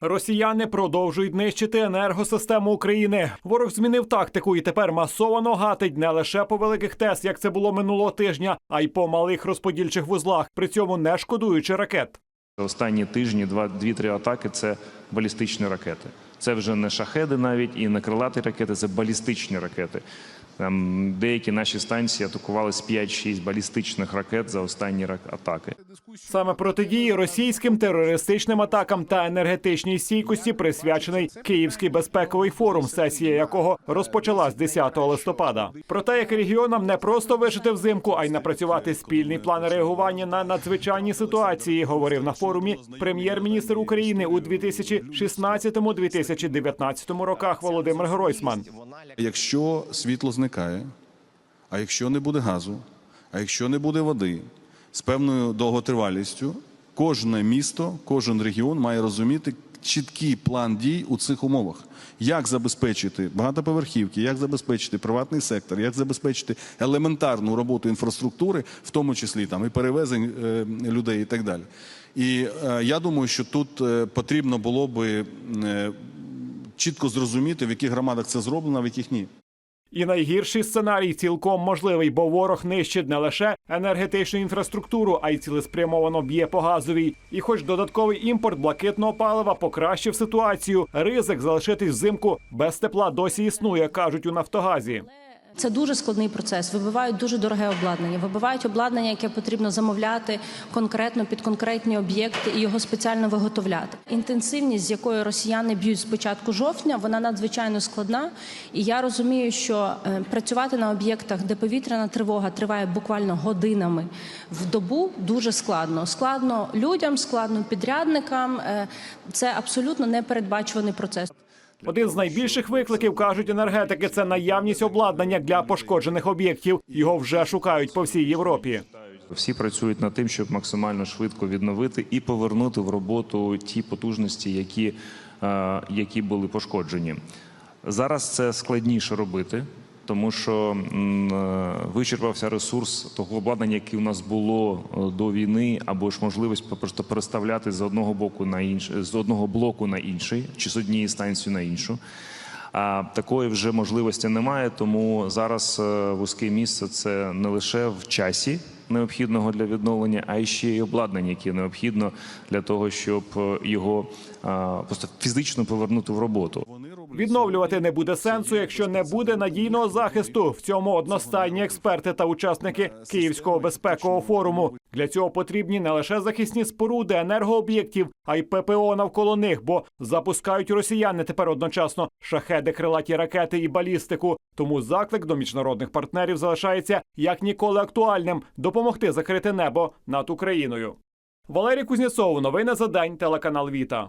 Росіяни продовжують нищити енергосистему України. Ворог змінив тактику і тепер масово гатить не лише по великих ТЕС, як це було минулого тижня, а й по малих розподільчих вузлах, при цьому не шкодуючи ракет. Останні тижні, дві-три атаки це балістичні ракети. Це вже не шахеди навіть і не крилаті ракети, це балістичні ракети. Там деякі наші станції атакували з 5-6 балістичних ракет за останні рак- атаки. Саме протидії російським терористичним атакам та енергетичній стійкості присвячений Київський безпековий форум, сесія якого розпочалась 10 листопада. Про те, як регіонам не просто вижити взимку, а й напрацювати спільний план реагування на надзвичайні ситуації, говорив на форумі прем'єр-міністр України у 2016-2019 роках Володимир Гройсман. Якщо світло зникає, а якщо не буде газу, а якщо не буде води з певною довготривалістю, кожне місто, кожен регіон має розуміти чіткий план дій у цих умовах. Як забезпечити багатоповерхівки, як забезпечити приватний сектор, як забезпечити елементарну роботу інфраструктури, в тому числі там і перевезень е, людей і так далі. І е, я думаю, що тут е, потрібно було би чітко зрозуміти, в яких громадах це зроблено, а в яких ні. І найгірший сценарій цілком можливий, бо ворог нищить не лише енергетичну інфраструктуру, а й цілеспрямовано б'є по газовій. І хоч додатковий імпорт блакитного палива покращив ситуацію, ризик залишитись взимку без тепла досі існує, кажуть у Нафтогазі. Це дуже складний процес. Вибивають дуже дороге обладнання. Вибивають обладнання, яке потрібно замовляти конкретно під конкретні об'єкти і його спеціально виготовляти. Інтенсивність, з якою росіяни б'ють з початку жовтня, вона надзвичайно складна. І я розумію, що е, працювати на об'єктах, де повітряна тривога триває буквально годинами в добу, дуже складно. Складно людям, складно підрядникам. Е, Це абсолютно непередбачуваний процес. Один з найбільших викликів кажуть енергетики це наявність обладнання для пошкоджених об'єктів. Його вже шукають по всій Європі. Всі працюють над тим, щоб максимально швидко відновити і повернути в роботу ті потужності, які, е, які були пошкоджені. Зараз це складніше робити, тому що е, вичерпався ресурс того обладнання, яке у нас було е, до війни, або ж можливість просто переставляти з одного боку на інший, з одного блоку на інший, чи з однієї станції на іншу. А такої вже можливості немає, тому зараз е, вузьке місце це не лише в часі необхідного для відновлення, а ще й обладнання, яке необхідно для того, щоб його просто фізично повернути в роботу. Відновлювати не буде сенсу, якщо не буде надійного захисту. В цьому одностайні експерти та учасники Київського безпекового форуму. Для цього потрібні не лише захисні споруди енергооб'єктів, а й ППО навколо них, бо запускають росіяни тепер одночасно шахеди, крилаті ракети і балістику. Тому заклик до міжнародних партнерів залишається як ніколи актуальним допомогти закрити небо над Україною. Валерій Кузнєцов, новини за день, телеканал Віта.